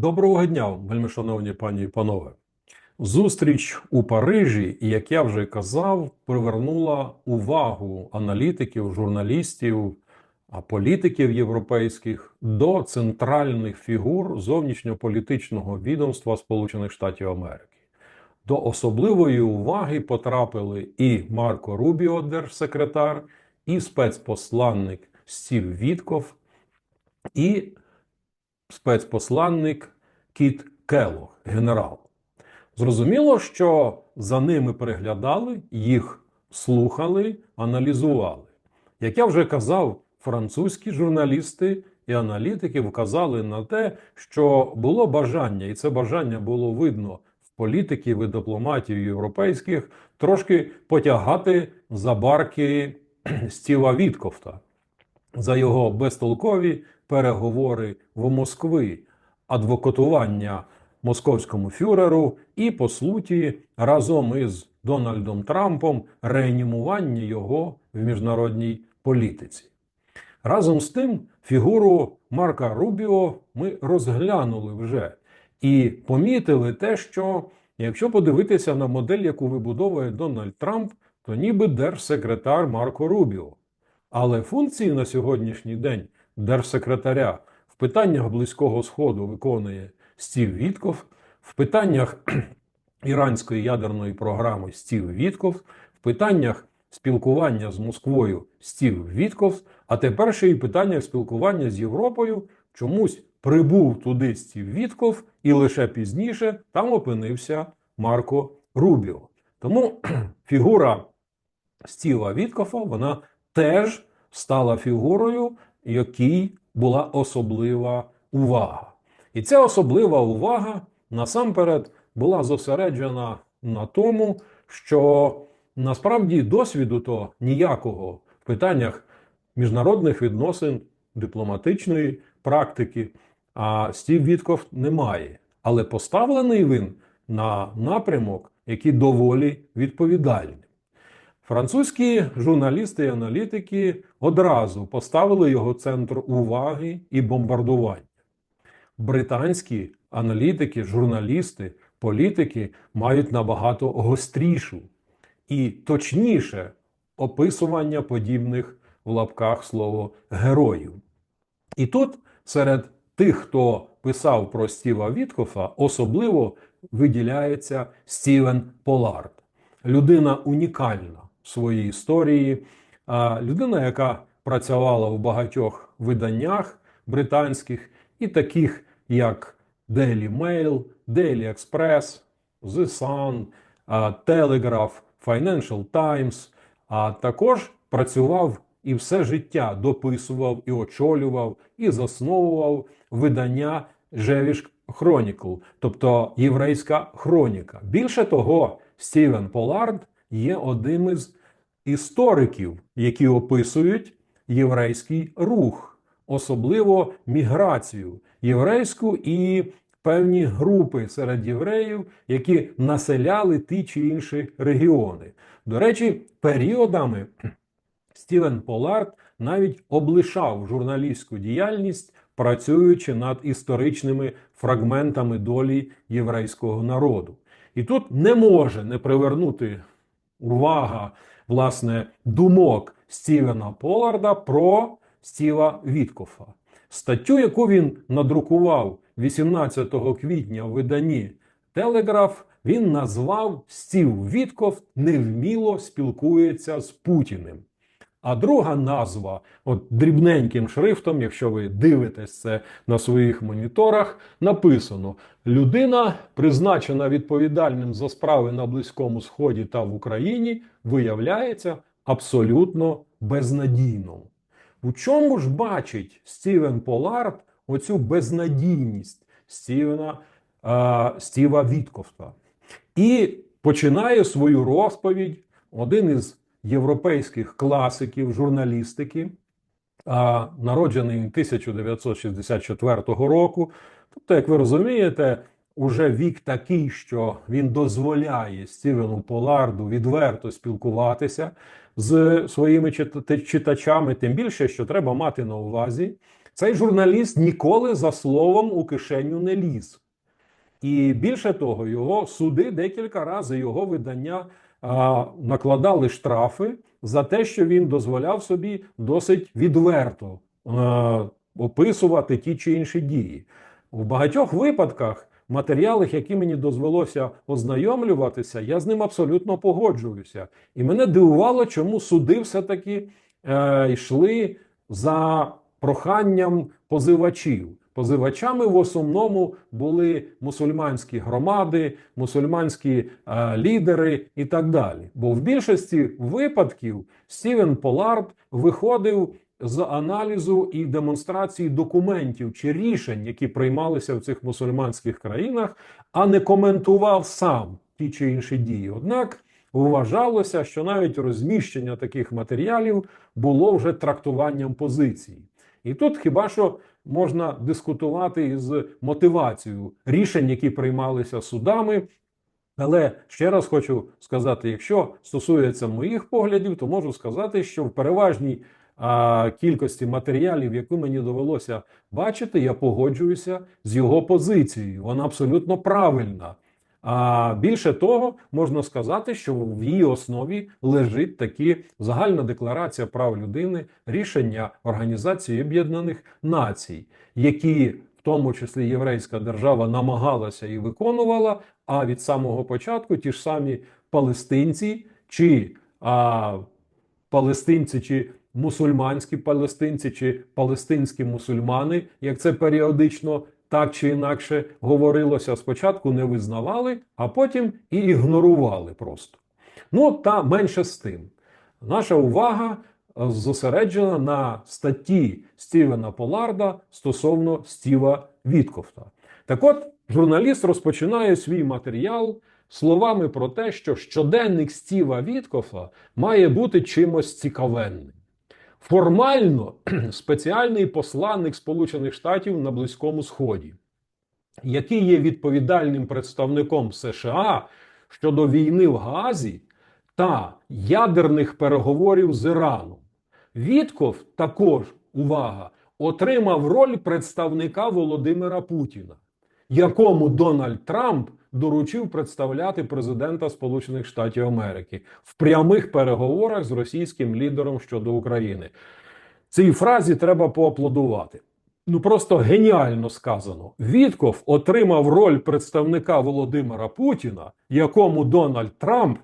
Доброго дня, вельмишановні пані і панове. Зустріч у Парижі, як я вже казав, привернула увагу аналітиків, журналістів, політиків європейських до центральних фігур зовнішньополітичного відомства Сполучених Штатів Америки. До особливої уваги потрапили і Марко Рубіо, держсекретар, і спецпосланник Стів Вітков, і спецпосланник Кіт Келлог, генерал. Зрозуміло, що за ними переглядали, їх слухали, аналізували. Як я вже казав, французькі журналісти і аналітики вказали на те, що було бажання, і це бажання було видно в політиків і дипломатів європейських, трошки потягати за барки Стіва Віткофта за його безтолкові переговори в Москві, адвокатування московському фюреру і, по суті, разом із Дональдом Трампом реанімування його в міжнародній політиці. Разом з тим, фігуру Марка Рубіо ми розглянули вже і помітили те, що якщо подивитися на модель, яку вибудовує Дональд Трамп, то ніби держсекретар Марко Рубіо. Але функції на сьогоднішній день держсекретаря. В питаннях Близького Сходу виконує Стів Вітков, в питаннях іранської ядерної програми Стів Вітков, в питаннях спілкування з Москвою Стів Вітков, а тепер ще й питання спілкування з Європою. Чомусь прибув туди Стів Вітков, і лише пізніше там опинився Марко Рубіо. Тому фігура Стіва Віткофа вона теж стала фігурою, якій була особлива увага. І ця особлива увага насамперед була зосереджена на тому, що насправді досвіду то ніякого в питаннях міжнародних відносин, дипломатичної практики, а Стів Вітков не має. Але поставлений він на напрямок, який доволі відповідальний. Французькі журналісти і аналітики одразу поставили його центр уваги і бомбардування. Британські аналітики, журналісти, політики мають набагато гострішу і точніше описування подібних в лапках слово героїв. І тут серед тих, хто писав про Стіва Віткофа, особливо виділяється Стівен Полард. Людина унікальна своїй історії, людина, яка працювала в багатьох виданнях британських, і таких як Daily Mail, Daily Express, The Sun, Telegraph, Financial Times, а також працював і все життя дописував, і очолював, і засновував видання Jewish Chronicle, тобто єврейська хроніка. Більше того, Стівен Полард є одним із істориків, які описують єврейський рух, особливо міграцію єврейську і певні групи серед євреїв, які населяли ті чи інші регіони. До речі, періодами Стівен Полард навіть облишав журналістську діяльність, працюючи над історичними фрагментами долі єврейського народу. І тут не може не привернути увага власне думок Стівена Поларда про Стіва Віткофа. Статтю, яку він надрукував 18 квітня в виданні Телеграф, він назвав Стів Вітков невміло спілкується з Путіним. А друга назва, от дрібненьким шрифтом, якщо ви дивитесь це на своїх моніторах, написано: людина, призначена відповідальним за справи на Близькому Сході та в Україні, виявляється абсолютно безнадійною. У чому ж бачить Стівен Полард оцю безнадійність Стівена, е, Стіва Віткофта? І починає свою розповідь один із європейських класиків журналістики, народжений 1964 року. Тобто, як ви розумієте, уже вік такий, що він дозволяє Стівену Поларду відверто спілкуватися з своїми читачами, тим більше, що треба мати на увазі. Цей журналіст ніколи за словом у кишеню не ліз. І більше того, його суди декілька разів його видання накладали штрафи за те, що він дозволяв собі досить відверто описувати ті чи інші дії. У багатьох випадках, матеріалах, які мені дозволося ознайомлюватися, я з ним абсолютно погоджуюся. І мене дивувало, чому суди все-таки е, йшли за проханням позивачів. Позивачами в основному були мусульманські громади, мусульманські е, лідери і так далі. Бо в більшості випадків Стівен Полард виходив з аналізу і демонстрації документів чи рішень, які приймалися в цих мусульманських країнах, а не коментував сам ті чи інші дії. Однак вважалося, що навіть розміщення таких матеріалів було вже трактуванням позиції. І тут хіба що можна дискутувати із мотивацією рішень, які приймалися судами. Але ще раз хочу сказати: якщо стосується моїх поглядів, то можу сказати, що в переважній а, кількості матеріалів, яку мені довелося бачити, я погоджуюся з його позицією. Вона абсолютно правильна. А більше того, можна сказати, що в її основі лежить такі загальна декларація прав людини, рішення Організації Об'єднаних Націй, які в тому числі єврейська держава намагалася і виконувала. А від самого початку ті ж самі палестинці, чи а, палестинці, чи мусульманські палестинці, чи палестинські мусульмани, як це періодично так чи інакше говорилося, спочатку не визнавали, а потім і ігнорували просто. Ну та менше з тим. Наша увага е, зосереджена на статті Стівена Поларда стосовно Стіва Віткофта. Так от, журналіст розпочинає свій матеріал словами про те, що щоденник Стіва Віткофа має бути чимось цікавенним. Формально спеціальний посланник Сполучених Штатів на Близькому Сході, який є відповідальним представником США щодо війни в Газі та ядерних переговорів з Іраном. Вітков також увага отримав роль представника Володимира Путіна, якому Дональд Трамп доручив представляти президента Сполучених Штатів Америки в прямих переговорах з російським лідером щодо України. Цій фразі треба поаплодувати. Ну просто геніально сказано. Вітков отримав роль представника Володимира Путіна, якому Дональд Трамп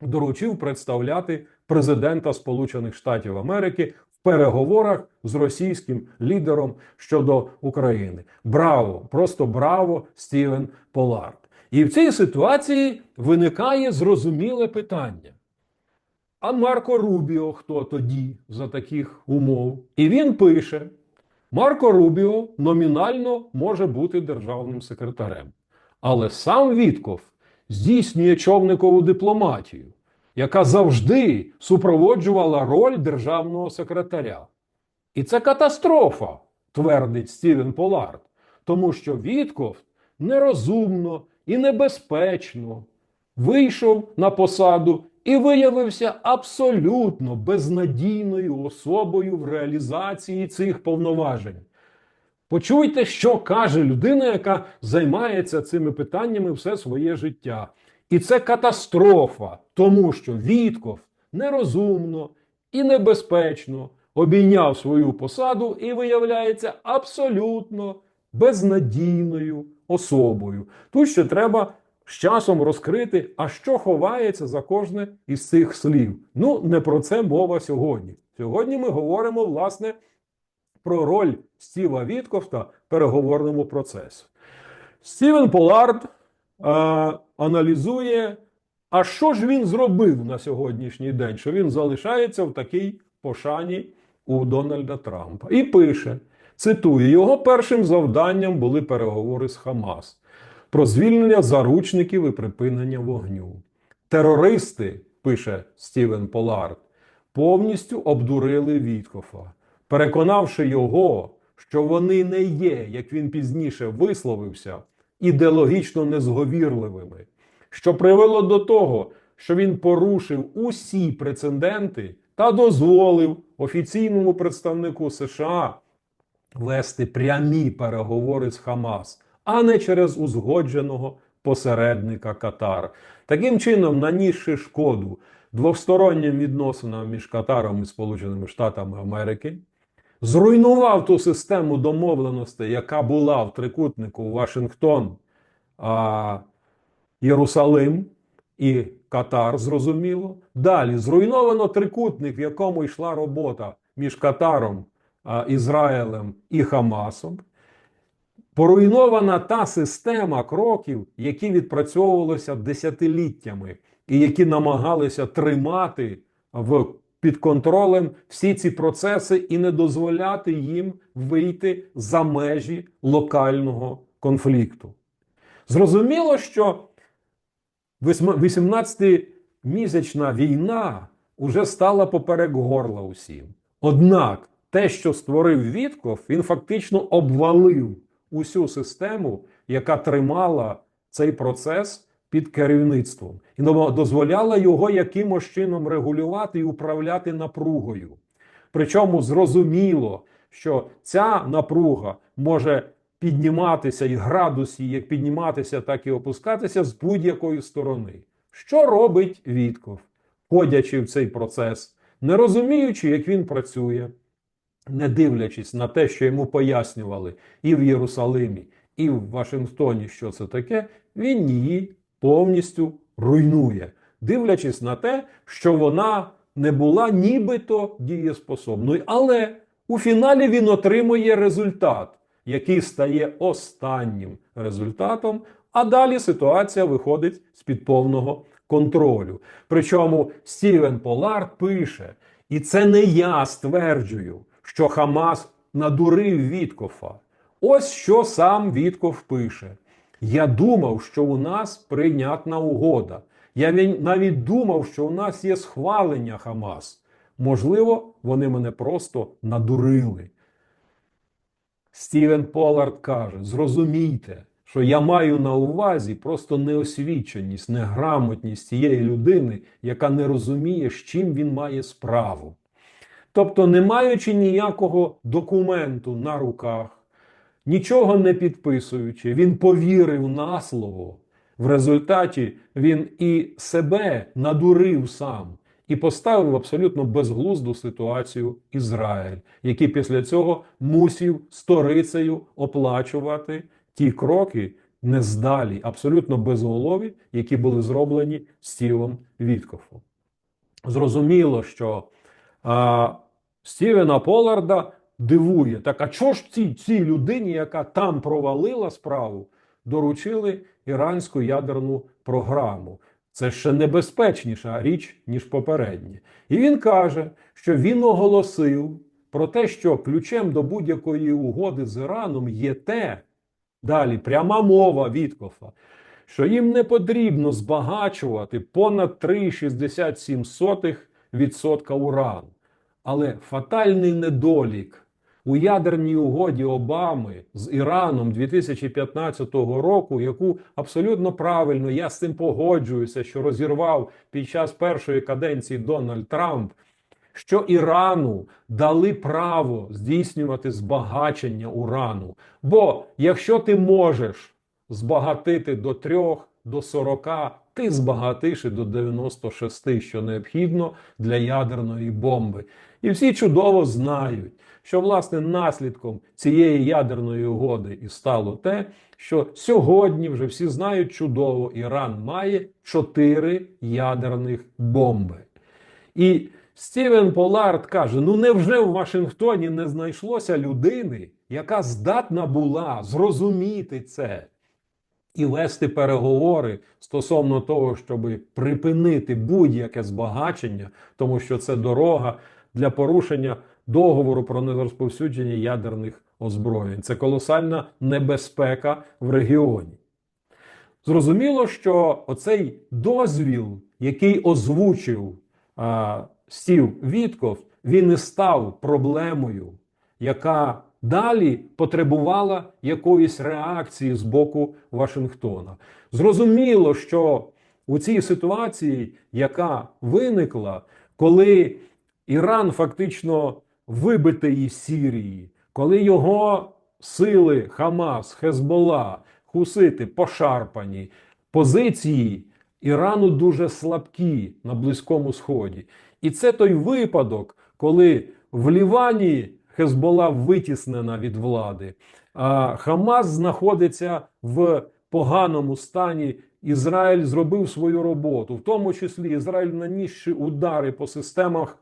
доручив представляти президента Сполучених Штатів Америки переговорах з російським лідером щодо України. Браво! Просто браво, Стівен Полард. І в цій ситуації виникає зрозуміле питання. А Марко Рубіо хто тоді за таких умов? І він пише: Марко Рубіо номінально може бути державним секретарем, але сам Вітков здійснює човникову дипломатію, яка завжди супроводжувала роль державного секретаря. І це катастрофа, твердить Стівен Полард, тому що Вітков нерозумно і небезпечно вийшов на посаду і виявився абсолютно безнадійною особою в реалізації цих повноважень. Почуйте, що каже людина, яка займається цими питаннями все своє життя. І це катастрофа, тому що Вітков нерозумно і небезпечно обійняв свою посаду і виявляється абсолютно безнадійною особою. Тут ще треба з часом розкрити, а що ховається за кожне із цих слів. Ну, не про це мова сьогодні. Сьогодні ми говоримо, власне, про роль Стіва Віткофта в переговорному процесі. Стівен Полард е, аналізує, а що ж він зробив на сьогоднішній день, що він залишається в такій пошані у Дональда Трампа. І пише: цитую, його першим завданням були переговори з Хамас про звільнення заручників і припинення вогню. Терористи, пише Стівен Полард, повністю обдурили Віткофа, переконавши його, що вони не є, як він пізніше висловився, ідеологічно незговірливими, що привело до того, що він порушив усі прецеденти та дозволив офіційному представнику США вести прямі переговори з Хамас, а не через узгодженого посередника Катар. Таким чином, нанісши шкоду двостороннім відносинам між Катаром і Сполученими Штатами Америки, зруйнував ту систему домовленостей, яка була в трикутнику Вашингтон, а, Єрусалим і Катар, зрозуміло. Далі зруйновано трикутник, в якому йшла робота між Катаром, а, Ізраїлем і Хамасом. Поруйнована та система кроків, які відпрацьовувалися десятиліттями, і які намагалися тримати в під контролем всі ці процеси і не дозволяти їм вийти за межі локального конфлікту. Зрозуміло, що 18-місячна війна уже стала поперек горла усім. Однак те, що створив Вітков, він фактично обвалив усю систему, яка тримала цей процес під керівництвом, і дозволяла його якимось чином регулювати і управляти напругою. Причому зрозуміло, що ця напруга може підніматися і градус її як підніматися, так і опускатися з будь-якої сторони. Що робить Вітков, входячи в цей процес, не розуміючи, як він працює, не дивлячись на те, що йому пояснювали і в Єрусалимі, і в Вашингтоні, що це таке, він її повністю руйнує, дивлячись на те, що вона не була нібито дієспособною. Але у фіналі він отримує результат, який стає останнім результатом. А далі ситуація виходить з під повного контролю. Причому Стівен Полард пише, і це не я стверджую, що Хамас надурив Віткофа. Ось що сам Вітков пише. Я думав, що у нас прийнятна угода. Я навіть думав, що у нас є схвалення Хамас. Можливо, вони мене просто надурили. Стівен Полард каже: зрозумійте, що я маю на увазі просто неосвіченість, неграмотність тієї людини, яка не розуміє, з чим він має справу. Тобто, не маючи ніякого документу на руках, нічого не підписуючи, він повірив на слово. В результаті він і себе надурив сам і поставив абсолютно безглузду ситуацію Ізраїль, який після цього мусів сторицею оплачувати ті кроки нездалі, абсолютно безголові, які були зроблені Стівом Віткофом. Зрозуміло, що а, Стівена Поларда дивує, так а чого ж цій, цій людині, яка там провалила справу, доручили іранську ядерну програму? Це ще небезпечніша річ, ніж попередні. І він каже, що він оголосив про те, що ключем до будь-якої угоди з Іраном є те, далі пряма мова Віткофа, що їм не потрібно збагачувати понад 3,67% урану. Але фатальний недолік у ядерній угоді Обами з Іраном 2015 року, яку абсолютно правильно я з цим погоджуюся, що розірвав під час першої каденції Дональд Трамп, що Ірану дали право здійснювати збагачення урану. Бо якщо ти можеш збагатити до 3, до 40, ти збагатиш і до 96, що необхідно для ядерної бомби. І всі чудово знають, що власне наслідком цієї ядерної угоди і стало те, що сьогодні вже всі знають чудово, Іран має 4 ядерних бомби. І Стівен Полард каже: ну невже в Вашингтоні не знайшлося людини, яка здатна була зрозуміти це? І вести переговори стосовно того, щоб припинити будь-яке збагачення, тому що це дорога для порушення договору про нерозповсюдження ядерних озброєнь. Це колосальна небезпека в регіоні. Зрозуміло, що оцей дозвіл, який озвучив а, Стів Вітков, він і став проблемою, яка далі потребувала якоїсь реакції з боку Вашингтона. Зрозуміло, що у цій ситуації, яка виникла, коли Іран фактично вибитий із Сірії, коли його сили Хамас, Хезбола, Хусити пошарпані, позиції Ірану дуже слабкі на Близькому Сході. І це той випадок, коли в Лівані Хезбола витіснена від влади, а Хамас знаходиться в поганому стані. Ізраїль зробив свою роботу, в тому числі Ізраїль нанісши удари по системах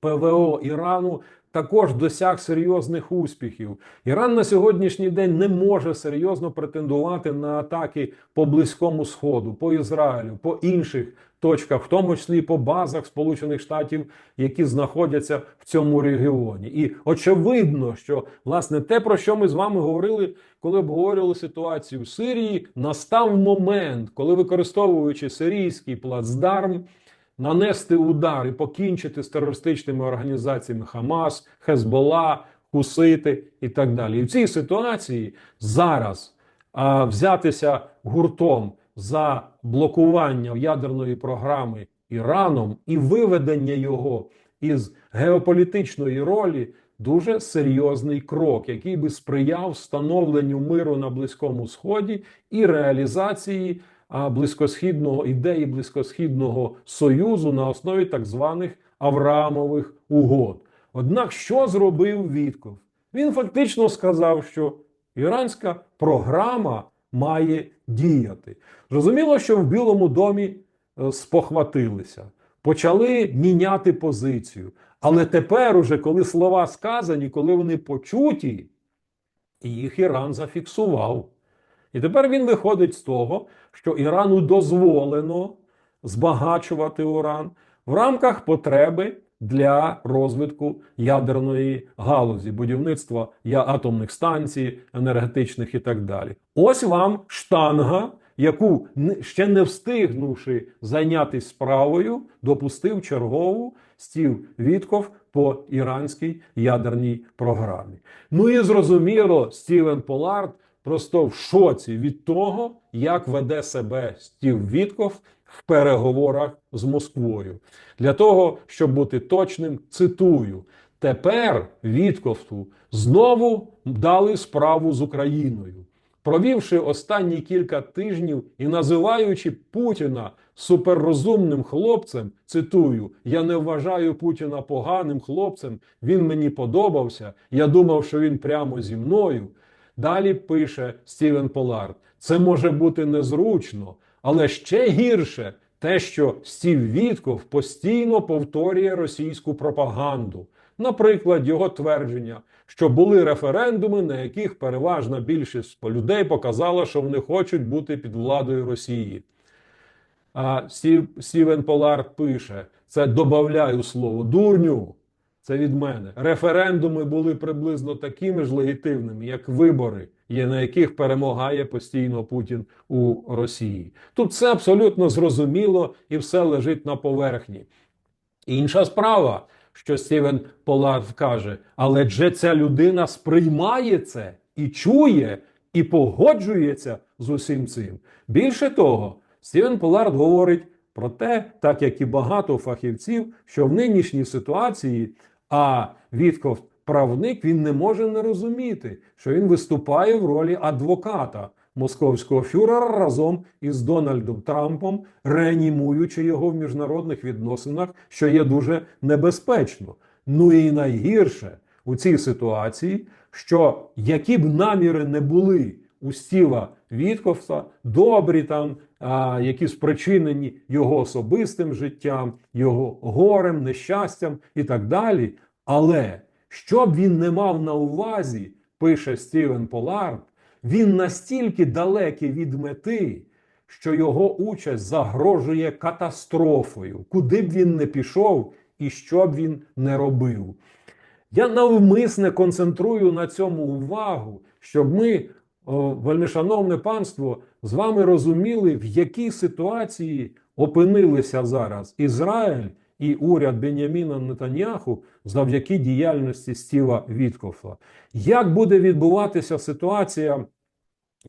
ПВО Ірану також досяг серйозних успіхів. Іран на сьогоднішній день не може серйозно претендувати на атаки по близькому сходу, по Ізраїлю, по інших точках, в тому числі по базах Сполучених Штатів, які знаходяться в цьому регіоні. І очевидно, що власне те, про що ми з вами говорили, коли обговорювали ситуацію в Сирії, настав момент, коли використовуючи сирійський плацдарм нанести удар і покінчити з терористичними організаціями Хамас, Хезбола, Хусити і так далі. І в цій ситуації зараз а, взятися гуртом за блокування ядерної програми Іраном і виведення його із геополітичної ролі. Дуже серйозний крок, який би сприяв встановленню миру на Близькому Сході і реалізації близькосхідного ідеї близькосхідного союзу на основі так званих Авраамових угод. Однак, що зробив Вітков? Він фактично сказав, що іранська програма має діяти. Зрозуміло, що в Білому домі е, спохватилися, почали міняти позицію. Але тепер, уже коли слова сказані, коли вони почуті, їх Іран зафіксував. І тепер він виходить з того, що Ірану дозволено збагачувати уран в рамках потреби для розвитку ядерної галузі, будівництва атомних станцій, енергетичних і так далі. Ось вам штанга, яку ще не встигнувши зайнятися справою, допустив чергову стів Вітков по іранській ядерній програмі. Ну і зрозуміло, Стівен Полард просто в шоці від того, як веде себе Стів Вітков в переговорах з Москвою. Для того, щоб бути точним, цитую: тепер Вітковцу знову дали справу з Україною. Провівши останні кілька тижнів і називаючи Путіна суперрозумним хлопцем, цитую: я не вважаю Путіна поганим хлопцем, він мені подобався. Я думав, що він прямо зі мною. Далі пише Стівен Полард: це може бути незручно, але ще гірше те, що Стів Вітков постійно повторює російську пропаганду. Наприклад, його твердження, що були референдуми, на яких переважна більшість людей показала, що вони хочуть бути під владою Росії. А Стів, Стівен Полард пише: це додаю слово дурню. Це від мене. Референдуми були приблизно такими ж легітимними, як вибори, на яких перемагає постійно Путін у Росії. Тут все абсолютно зрозуміло і все лежить на поверхні. Інша справа, що Стівен Полард каже, але же ця людина сприймає це і чує, і погоджується з усім цим. Більше того, Стівен Полард говорить про те, так як і багато фахівців, що в нинішній ситуації. А Вітков, правник, він не може не розуміти, що він виступає в ролі адвоката московського фюрера разом із Дональдом Трампом, реанімуючи його в міжнародних відносинах, що є дуже небезпечно. Ну і найгірше у цій ситуації, що які б наміри не були у Стіва Вітковса, добрі там, а, які спричинені його особистим життям, його горем, нещастям і так далі. Але що б він не мав на увазі, пише Стівен Полард, він настільки далекий від мети, що його участь загрожує катастрофою, куди б він не пішов і що б він не робив. Я навмисне концентрую на цьому увагу, щоб ми вельмишановне панство, з вами розуміли, в якій ситуації опинилися зараз Ізраїль і уряд Беняміна Нетаньяху завдяки діяльності Стіва Віткофа. Як буде відбуватися ситуація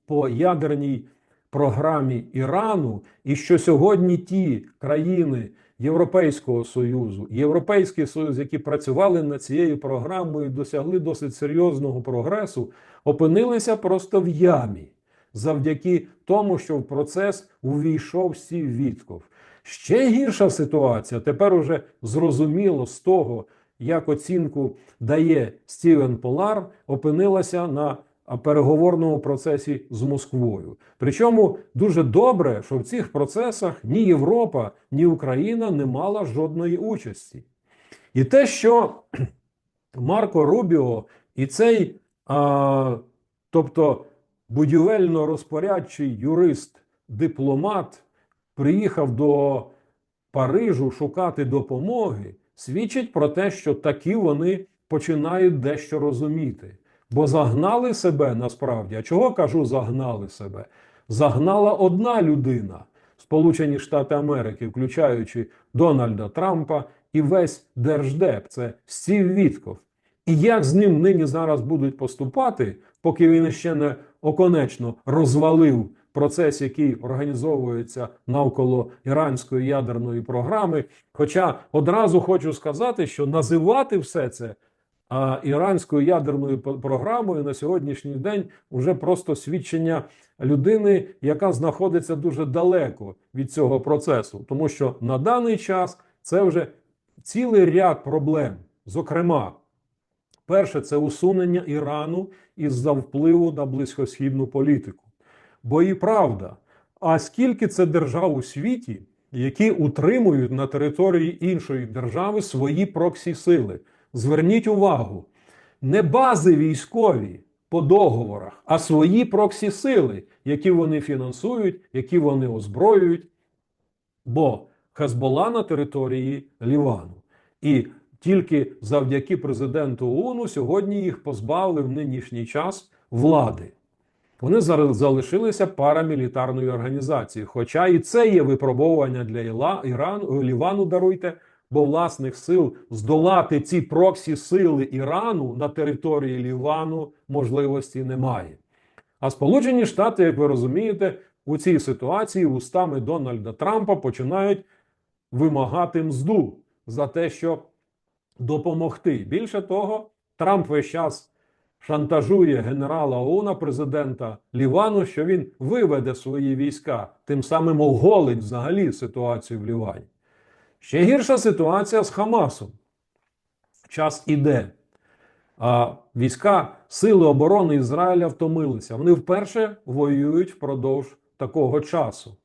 по ядерній програмі Ірану, і що сьогодні ті країни, Європейського Союзу, Європейський Союз, які працювали над цією програмою, досягли досить серйозного прогресу, опинилися просто в ямі завдяки тому, що в процес увійшов Стів Вітков. Ще гірша ситуація. Тепер уже зрозуміло з того, як оцінку дає Стівен Полар, опинилася на переговорному процесі з Москвою. Причому дуже добре, що в цих процесах ні Європа, ні Україна не мала жодної участі. І те, що Марко Рубіо і цей, а, тобто будівельно-розпорядчий юрист, дипломат, приїхав до Парижу шукати допомоги, свідчить про те, що таки вони починають дещо розуміти. Бо загнали себе насправді. А чого кажу, загнали себе? Загнала одна людина, Сполучені Штати Америки, включаючи Дональда Трампа і весь держдеп. Це Стів Вітков. І як з ним нині зараз будуть поступати, поки він ще не оконечно розвалив процес, який організовується навколо іранської ядерної програми. Хоча одразу хочу сказати, що називати все це іранською ядерною програмою на сьогоднішній день вже просто свідчення людини, яка знаходиться дуже далеко від цього процесу, тому що на даний час це вже цілий ряд проблем. Зокрема, перше це усунення Ірану із-за впливу на близькосхідну політику. Бо і правда, а скільки це держав у світі, які утримують на території іншої держави свої проксі-сили? Зверніть увагу, не бази військові по договорах, а свої проксі-сили, які вони фінансують, які вони озброюють. Бо Хезбола на території Лівану. І тільки завдяки президенту ООН сьогодні їх позбавили в нинішній час влади. Вони зараз залишилися парамілітарною організацією. Хоча і це є випробовування для Іла, Ірану, Лівану, даруйте, бо власних сил здолати ці проксі сили Ірану на території Лівану можливості немає. А Сполучені Штати, як ви розумієте, у цій ситуації устами Дональда Трампа починають вимагати мзду за те, щоб допомогти. Більше того, Трамп весь час шантажує генерала ООН, президента Лівану, що він виведе свої війська, тим самим оголить взагалі ситуацію в Лівані. Ще гірша ситуація з Хамасом. Час іде. А війська Сили оборони Ізраїля втомилися. Вони вперше воюють впродовж такого часу.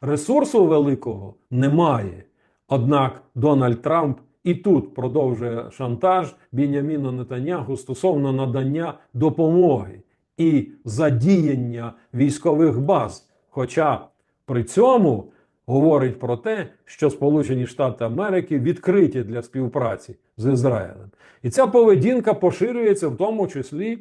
Ресурсу великого немає. Однак Дональд Трамп і тут продовжує шантаж Біняміна Нетаньяху стосовно надання допомоги і задіяння військових баз. Хоча при цьому говорить про те, що Сполучені Штати Америки відкриті для співпраці з Ізраїлем. І ця поведінка поширюється в тому числі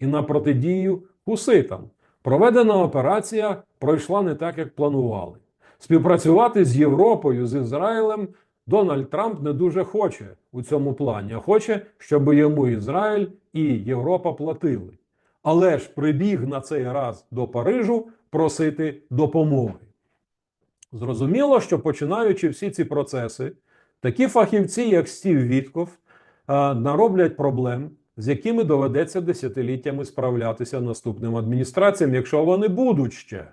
і на протидію хуситам. Проведена операція пройшла не так, як планували. Співпрацювати з Європою, з Ізраїлем Дональд Трамп не дуже хоче у цьому плані, а хоче, щоб йому Ізраїль і Європа платили. Але ж прибіг на цей раз до Парижу просити допомоги. Зрозуміло, що починаючи всі ці процеси, такі фахівці, як Стів Вітков, нароблять проблем, з якими доведеться десятиліттями справлятися наступним адміністраціям, якщо вони будуть ще.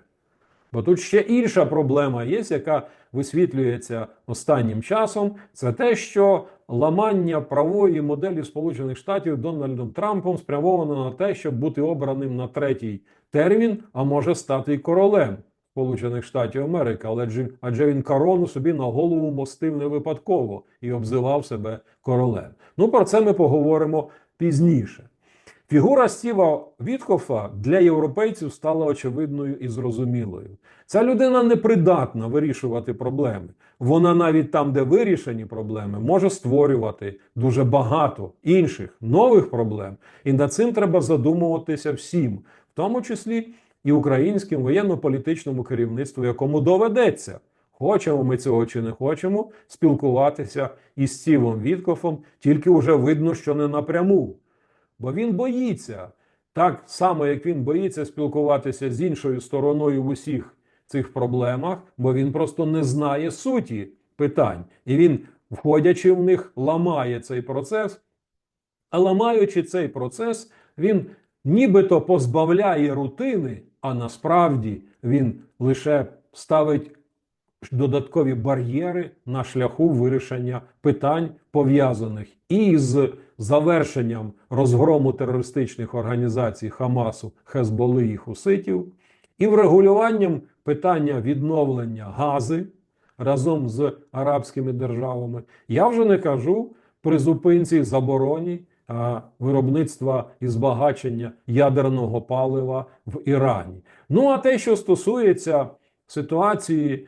Бо тут ще інша проблема є, яка висвітлюється останнім часом. Це те, що ламання правої моделі Сполучених Штатів Дональдом Трампом спрямовано на те, щоб бути обраним на третій термін, а може стати й королем Сполучених Штатів Америки. Але адже, він корону собі на голову мостив не випадково і обзивав себе королем. Ну про це ми поговоримо пізніше. Фігура Стіва Віткофа для європейців стала очевидною і зрозумілою. Ця людина не придатна вирішувати проблеми. Вона навіть там, де вирішені проблеми, може створювати дуже багато інших нових проблем. І над цим треба задумуватися всім, в тому числі і українським воєнно-політичному керівництву, якому доведеться. Хочемо ми цього чи не хочемо спілкуватися із Стівом Віткофом, тільки вже видно, що не напряму. Бо він боїться, так само, як він боїться спілкуватися з іншою стороною в усіх цих проблемах, бо він просто не знає суті питань. І він, входячи в них, ламає цей процес. А ламаючи цей процес, він нібито позбавляє рутини, а насправді він лише ставить додаткові бар'єри на шляху вирішення питань, пов'язаних із завершенням розгрому терористичних організацій Хамасу, Хезболи і Хуситів, і врегулюванням питання відновлення гази разом з арабськими державами. Я вже не кажу при зупинці забороні виробництва і збагачення ядерного палива в Ірані. Ну а те, що стосується ситуації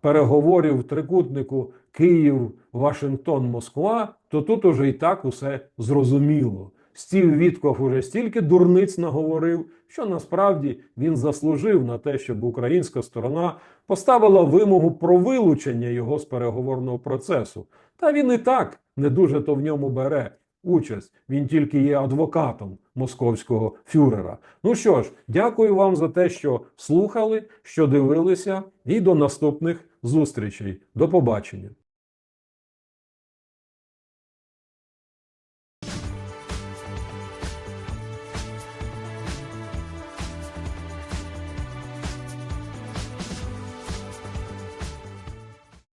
переговорів в трикутнику Київ, Вашингтон, Москва, то тут уже і так усе зрозуміло. Стів Вітков уже стільки дурниць наговорив, що насправді він заслужив на те, щоб українська сторона поставила вимогу про вилучення його з переговорного процесу. Та він і так не дуже то в ньому бере участь. Він тільки є адвокатом московського фюрера. Ну що ж, дякую вам за те, що слухали, що дивилися, і до наступних зустрічей. До побачення.